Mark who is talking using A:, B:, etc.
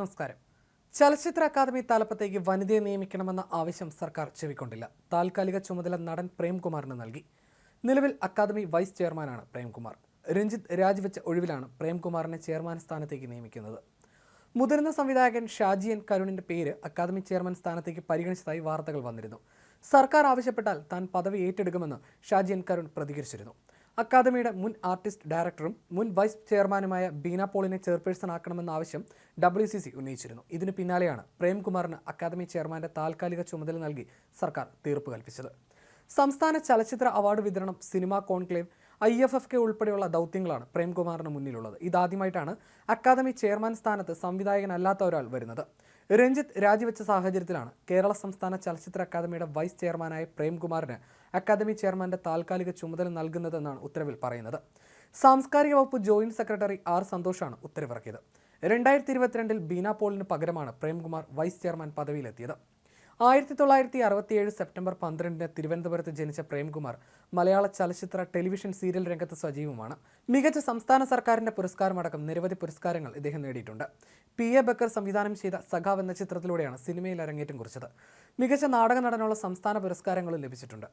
A: നമസ്കാരം. ചലച്ചിത്ര അക്കാദമി തലപ്പത്തേക്ക് വനിതയെ നിയമിക്കണമെന്ന ആവശ്യം സർക്കാർ ചെവിക്കൊണ്ടില്ല. താൽക്കാലിക ചുമതല നടൻ പ്രേംകുമാറിന് നൽകി. നിലവിൽ അക്കാദമി വൈസ് ചെയർമാനാണ് പ്രേംകുമാർ. രഞ്ജിത്ത് രാജിവെച്ച ഒഴിവിലാണ് പ്രേംകുമാറിനെ ചെയർമാൻ സ്ഥാനത്തേക്ക് നിയമിക്കുന്നത്. മുതിർന്ന സംവിധായകൻ ഷാജി എൻ കരുണിന്റെ പേര് അക്കാദമി ചെയർമാൻ സ്ഥാനത്തേക്ക് പരിഗണിച്ചതായി വാർത്തകൾ വന്നിരുന്നു. സർക്കാർ ആവശ്യപ്പെട്ടാൽ താൻ പദവി ഏറ്റെടുക്കുമെന്ന് ഷാജി എൻ കരുൺ പ്രതികരിച്ചിരുന്നു. അക്കാദമിയുടെ മുൻ ആർട്ടിസ്റ്റ് ഡയറക്ടറും മുൻ വൈസ് ചെയർമാനുമായ ബീന പോളിനെ ചെയർപേഴ്സൺ ആക്കണമെന്ന ആവശ്യം ഡബ്ല്യു സി സി ഉന്നയിച്ചിരുന്നു. ഇതിനു പിന്നാലെയാണ് പ്രേംകുമാറിന് അക്കാദമി ചെയർമാന്റെ താൽക്കാലിക ചുമതല നൽകി സർക്കാർ തീർപ്പ് കൽപ്പിച്ചത്. സംസ്ഥാന ചലച്ചിത്ര അവാർഡ് വിതരണം cinema conclave I F F K ഉൾപ്പെടെയുള്ള ദൗത്യങ്ങളാണ് പ്രേംകുമാറിന് മുന്നിലുള്ളത്. ഇതാദ്യമായിട്ടാണ് അക്കാദമി ചെയർമാൻ സ്ഥാനത്ത് സംവിധായകനല്ലാത്ത ഒരാൾ വരുന്നത്. രഞ്ജിത്ത് രാജിവെച്ച സാഹചര്യത്തിലാണ് കേരള സംസ്ഥാന ചലച്ചിത്ര അക്കാദമിയുടെ വൈസ് ചെയർമാനായ പ്രേംകുമാറിന് അക്കാദമി ചെയർമാന്റെ താൽക്കാലിക ചുമതല നൽകുന്നതെന്നാണ് ഉത്തരവിൽ പറയുന്നത്. സാംസ്കാരിക വകുപ്പ് ജോയിന്റ് സെക്രട്ടറി ആർ സന്തോഷാണ് ഉത്തരവിറക്കിയത്. രണ്ടായിരത്തി ഇരുപത്തിരണ്ടിൽ ബീന പോളിന് പകരമാണ് പ്രേംകുമാർ വൈസ് ചെയർമാൻ പദവിയിലെത്തിയത്. ആയിരത്തി തൊള്ളായിരത്തി അറുപത്തിയേഴ് സെപ്റ്റംബർ പന്ത്രണ്ടിന് തിരുവനന്തപുരത്ത് ജനിച്ച പ്രേംകുമാർ മലയാള ചലച്ചിത്ര ടെലിവിഷൻ സീരിയൽ രംഗത്ത് സജീവമാണ്. മികച്ച സംസ്ഥാന സർക്കാരിന്റെ പുരസ്കാരമടക്കം നിരവധി പുരസ്കാരങ്ങൾ ഇദ്ദേഹം നേടിയിട്ടുണ്ട്. പി എ ബക്കർ സംവിധാനം ചെയ്ത സഖാവ് എന്ന ചിത്രത്തിലൂടെയാണ് സിനിമയിൽ അരങ്ങേറ്റം കുറിച്ചത്. മികച്ച നാടക നടനുള്ള സംസ്ഥാന പുരസ്കാരങ്ങളും ലഭിച്ചിട്ടുണ്ട്.